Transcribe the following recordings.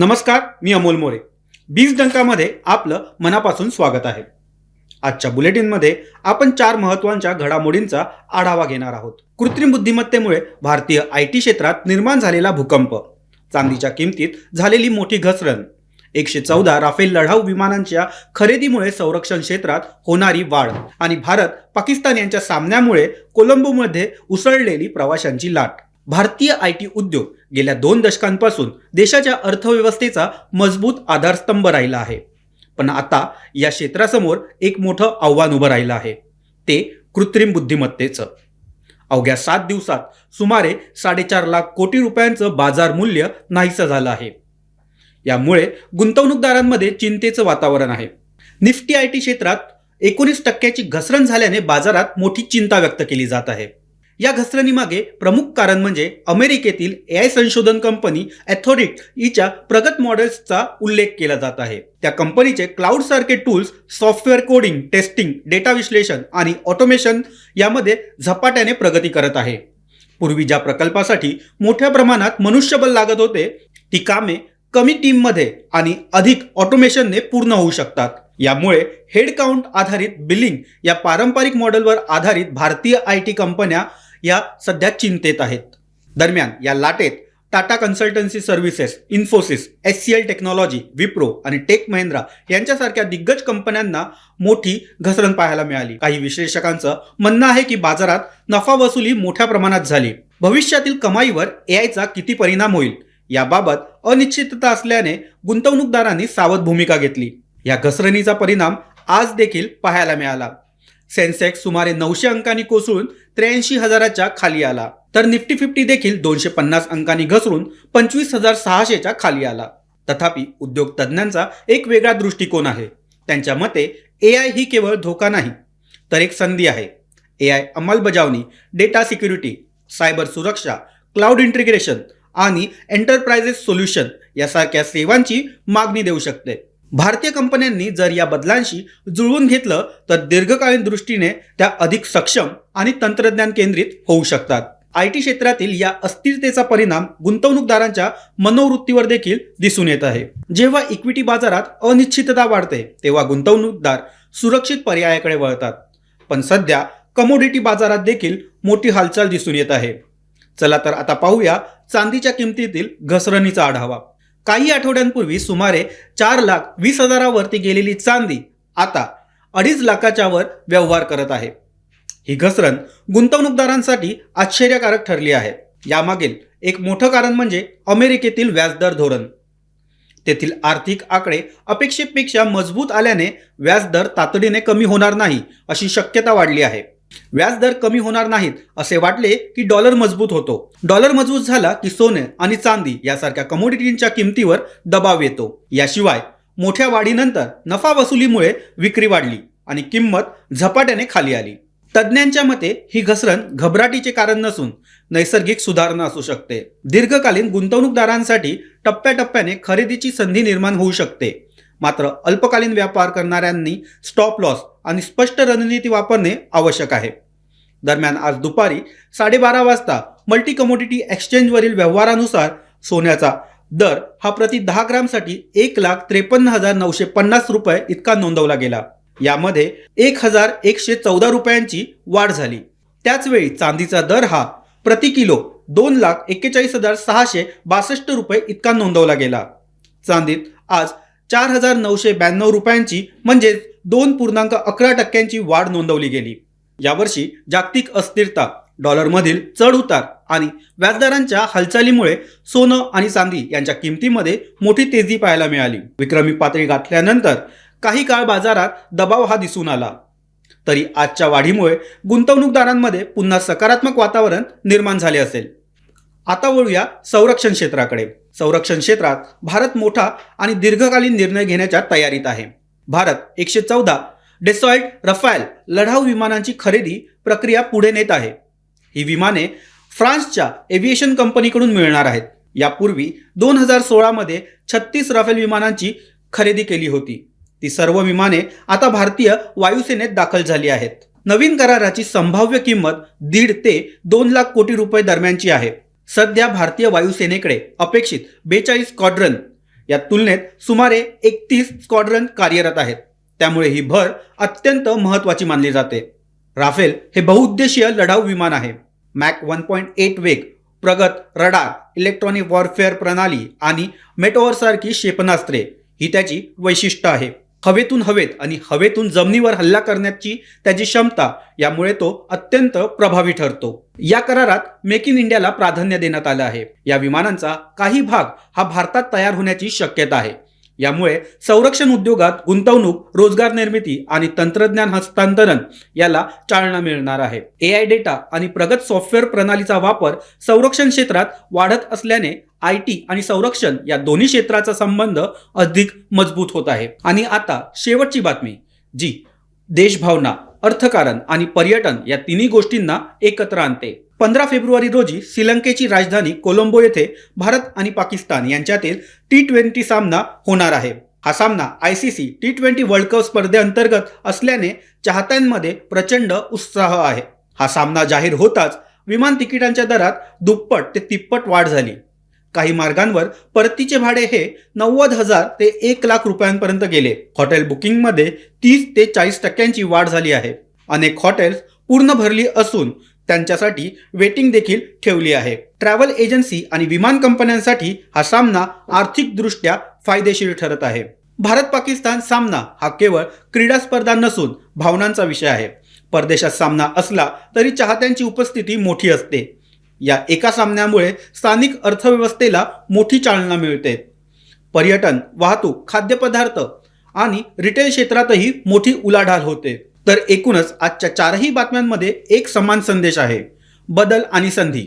नमस्कार मी अमोल मोरे. बीज डंकामध्ये आपलं मनापासून स्वागत आहे. आजच्या बुलेटिनमध्ये आपण चार महत्वांच्या घडामोडींचा आढावा घेणार आहोत. कृत्रिम बुद्धिमत्तेमुळे भारतीय आय टी क्षेत्रात निर्माण झालेला भूकंप चांदीच्या किमतीत झालेली मोठी घसरण एकशे चौदा राफेल लढाऊ विमानांच्या खरेदीमुळे संरक्षण क्षेत्रात होणारी वाढ आणि भारत पाकिस्तान यांच्या सामन्यामुळे कोलंबोमध्ये उसळलेली प्रवाशांची लाट. भारतीय आय टी उद्योग गेल्या दोन दशकांपासून देशाच्या अर्थव्यवस्थेचा मजबूत आधारस्तंभ राहिला आहे. पण आता या क्षेत्रासमोर एक मोठं आव्हान उभं राहिलं आहे. ते कृत्रिम बुद्धिमत्तेचं. अवघ्या सात दिवसात सुमारे साडेचार लाख कोटी रुपयांचं बाजार मूल्य नाहीसं झालं आहे. यामुळे गुंतवणूकदारांमध्ये चिंतेचं वातावरण आहे. निफ्टी आय टी क्षेत्रात एकोणीस टक्क्याची घसरण झाल्याने बाजारात मोठी चिंता व्यक्त केली जात आहे. या घसरणीमागे प्रमुख कारण म्हणजे अमेरिकेतील ए आय संशोधन कंपनी ॲथॉरिट हिच्या प्रगत मॉडेल्सचा उल्लेख केला जात आहे. त्या कंपनीचे क्लाउड सारखे tools software coding testing data विश्लेषण आणि ऑटोमेशन यामध्ये झपाट्याने प्रगती करत आहे. पूर्वी ज्या प्रकल्पासाठी मोठ्या प्रमाणात मनुष्यबळ लागत होते ती कामे कमी टीममध्ये आणि अधिक ऑटोमेशनने पूर्ण होऊ शकतात. यामुळे हेडकाउंट आधारित बिलिंग या पारंपरिक मॉडेलवर आधारित भारतीय आय टी कंपन्या या सध्या चिंतेत आहेत. दरम्यान या लाटेत Tata consultancy services Infosys H C L technology Wipro आणि टेक महिंद्रा यांच्यासारख्या दिग्गज कंपन्यांना मोठी घसरण पाहायला मिळाली. काही विश्लेषकांचं म्हणणं आहे की बाजारात नफा वसुली मोठ्या प्रमाणात झाली. भविष्यातील कमाईवर एआयचा किती परिणाम होईल? याबाबत अनिश्चितता असल्याने गुंतवणूकदारांनी सावध भूमिका घेतली. या घसरणीचा परिणाम आज देखील पाहायला मिळाला. सेन्सेक्स सुमारे नऊशे अंकांनी कोसळून त्र्याऐंशी हजाराच्या खाली आला. तर निफ्टी फिफ्टी देखील दोनशे पन्नास अंकांनी घसरून पंचवीस हजार सहाशेच्या खाली आला. तथापि उद्योग तज्ज्ञांचा एक वेगळा दृष्टिकोन आहे. त्यांच्या मते ए आय ही केवळ धोका नाही तर एक संधी आहे. ए आय अंमलबजावणी डेटा सिक्युरिटी सायबर सुरक्षा क्लाउड इंटिग्रेशन आणि एंटरप्राइजेस सोल्युशन यासारख्या सेवांची मागणी देऊ शकते. भारतीय कंपन्यांनी जर या बदलांशी जुळवून घेतलं तर दीर्घकालीन दृष्टीने त्या अधिक सक्षम आणि तंत्रज्ञान केंद्रित होऊ शकतात. आय टी क्षेत्रातील या अस्थिरतेचा परिणाम गुंतवणूकदारांच्या मनोवृत्तीवर देखील दिसून येत आहे. जेव्हा इक्विटी बाजारात अनिश्चितता वाढते तेव्हा गुंतवणूकदार सुरक्षित पर्यायाकडे वळतात. पण सध्या कमोडिटी बाजारात देखील मोठी हालचाल दिसून येत आहे. चला तर आता पाहूया चांदीच्या किमतीतील घसरणीचा आढावा. काही आठवड्यांपूर्वी सुमारे चार लाख वीस हजारावरती गेलेली चांदी आता अडीच लाखाच्या वर व्यवहार करत आहे. ही घसरण गुंतवणूकदारांसाठी आश्चर्यकारक ठरली आहे. यामागील एक मोठं कारण म्हणजे अमेरिकेतील व्याजदर धोरण. तेथील आर्थिक आकडे अपेक्षेपेक्षा मजबूत आल्याने व्याजदर तातडीने कमी होणार नाही अशी शक्यता वाढली आहे. व्याजदर कमी होणार नाहीत असे वाटले की डॉलर मजबूत होतो. डॉलर मजबूत झाला की सोने आणि चांदी यासारख्या कमोडिटींच्या किमतीवर दबाव येतो. याशिवाय मोठ्या वाढीनंतर नफा वसुलीमुळे विक्री वाढली आणि किंमत झपाट्याने खाली आली. तज्ज्ञांच्या मते ही घसरण घबराटीचे कारण नसून नैसर्गिक सुधारणा असू शकते. दीर्घकालीन गुंतवणूकदारांसाठी टप्प्याटप्प्याने खरेदीची संधी निर्माण होऊ शकते. मात्र अल्पकालीन व्यापार करणाऱ्यांनी स्टॉप लॉस आणि स्पष्ट रणनीती वापरणे आवश्यक आहे. दरम्यान आज दुपारी साडेबारा वाजता मल्टी कमोडिटी एक्सचेंजवरील व्यवहारानुसार सोन्याचा दर हा प्रति दहा ग्रामसाठी एक लाख त्रेपन्न हजार नऊशे पन्नास रुपये इतका नोंदवला गेला. यामध्ये एक हजार एकशे चौदा रुपयांची वाढ झाली. त्याचवेळी चांदीचा दर हा प्रति किलो दोन लाख एक्केचाळीस हजार सहाशे बासष्ट रुपये इतका नोंदवला गेला. चांदीत आज चार हजार नऊशे ब्याण्णव रुपयांची म्हणजेच दोन पूर्णांक अकरा टक्क्यांची वाढ नोंदवली गेली. यावर्षी जागतिक अस्थिरता डॉलरमधील चढ उतार आणि व्याजदरांच्या हालचालीमुळे सोनं आणि चांदी यांच्या किमतीमध्ये मोठी तेजी पाहायला मिळाली. विक्रमी पातळी गाठल्यानंतर काही काळ बाजारात दबाव हा दिसून आला. तरी आजच्या वाढीमुळे गुंतवणूकदारांमध्ये पुन्हा सकारात्मक वातावरण निर्माण झाले असेल. आता वळूया संरक्षण क्षेत्राकडे. संरक्षण क्षेत्रात भारत मोठा आणि दीर्घकालीन निर्णय घेण्याच्या तयारीत आहे. भारत एकशे चौदा डेसॉल्ट रफायल लढाऊ विमानांची खरेदी प्रक्रिया पुढे नेत आहे. ही विमाने फ्रान्सच्या एव्हिएशन कंपनीकडून मिळणार आहेत. यापूर्वी दोन हजार सोळामध्ये छत्तीस राफेल विमानांची खरेदी केली होती. ती सर्व विमाने आता भारतीय वायुसेनेत दाखल झाली आहेत. नवीन कराराची संभाव्य किंमत दीड ते दोन लाख कोटी रुपये दरम्यानची आहे. सध्या भारतीय वायुसेनेकडे अपेक्षित बेचाळीस स्क्वाड्रन या तुलनेत सुमारे एकतीस स्क्वॉड्रन कार्यरत आहेत. त्यामुळे ही भर अत्यंत महत्त्वाची मानली जाते. राफेल हे बहुउद्देशीय लढाऊ विमान आहे. मॅक वन पॉईंट एट वेग प्रगत रडार इलेक्ट्रॉनिक वॉरफेअर प्रणाली आणि मेटोवरसारखी क्षेपणास्त्रे ही त्याची वैशिष्ट्य आहे. हवेतून हवेत आणि हवेतून जमिनीवर हल्ला करण्याची त्याची क्षमता यामुळे तो अत्यंत प्रभावी ठरतो. या करारात मेक इन इंडियाला प्राधान्य देण्यात आलं आहे. या विमानांचा काही भाग हा भारतात तयार होण्याची शक्यता आहे. यामुळे संरक्षण उद्योगात गुंतवणूक रोजगार निर्मिती आणि तंत्रज्ञान हस्तांतरण याला चालना मिळणार आहे. ए आय डेटा आणि प्रगत सॉफ्टवेअर प्रणालीचा वापर संरक्षण क्षेत्रात वाढत असल्याने आय टी आणि संरक्षण या दोन्ही क्षेत्राचा संबंध अधिक मजबूत होत आहे. आणि आता शेवटची बातमी जी देशभावना अर्थकारण आणि पर्यटन या तिन्ही गोष्टींना एकत्र आणते. पंधरा फेब्रुवारी रोजी श्रीलंकेची राजधानी कोलंबो येथे भारत आणि पाकिस्तान यांच्यातील टी ट्वेंटी सामना होणार आहे. हा सामना I C C T twenty world cup स्पर्धेअंतर्गत असल्याने चाहत्यांमध्ये प्रचंड उत्साह आहे. हा सामना जाहीर होताच विमान तिकिटांच्या दरात दुप्पट ते तिप्पट वाढ झाली. काही मार्गांवर परतीचे भाडे हे नव्वद हजार ते एक लाख रुपयांपर्यंत गेले. हॉटेल बुकिंगमध्ये तीस ते चाळीस टक्क्यांची वाढ झाली आहे. अनेक हॉटेल्स पूर्ण भरली असून त्यांच्यासाठी वेटिंग देखील ठेवली आहे. ट्रॅव्हल एजन्सी आणि विमान कंपन्यांसाठी हा सामना आर्थिकदृष्ट्या फायदेशीर ठरत आहे. भारत पाकिस्तान सामना हा केवळ क्रीडा स्पर्धा नसून भावनांचा विषय आहे. परदेशात सामना असला तरी चाहत्यांची उपस्थिती मोठी असते. या एका सामन्यामुळे स्थानिक अर्थव्यवस्थेला मोठी चालना मिळते. पर्यटन वाहतूक खाद्यपदार्थ आणि रिटेल क्षेत्रातही मोठी उलाढाल होते. तर एकूणच आजच्या चारही बातम्यांमध्ये एक समान संदेश आहे. बदल आणि संधी.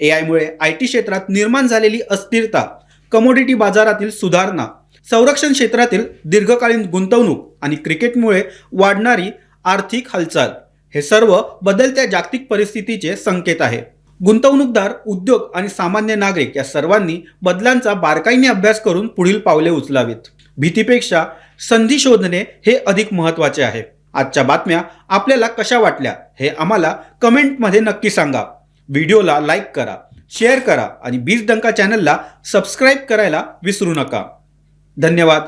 ए आयमुळे आय टी क्षेत्रात निर्माण झालेली अस्थिरता कमोडिटी बाजारातील सुधारणा संरक्षण क्षेत्रातील दीर्घकालीन गुंतवणूक आणि क्रिकेटमुळे वाढणारी आर्थिक हालचाल हे सर्व बदलत्या जागतिक परिस्थितीचे संकेत आहे. गुंतवणूकदार उद्योग आणि सामान्य नागरिक या सर्वांनी बदलांचा बारकाईने अभ्यास करून पुढील पावले उचलावीत. भीतीपेक्षा संधी शोधणे हे अधिक महत्त्वाचे आहे. आजच्या बातम्या आपल्याला कशा वाटल्या हे आम्हाला कमेंटमध्ये नक्की सांगा. व्हिडिओला लाईक करा शेअर करा आणि बीज डंका चॅनलला सबस्क्राईब करायला विसरू नका. धन्यवाद.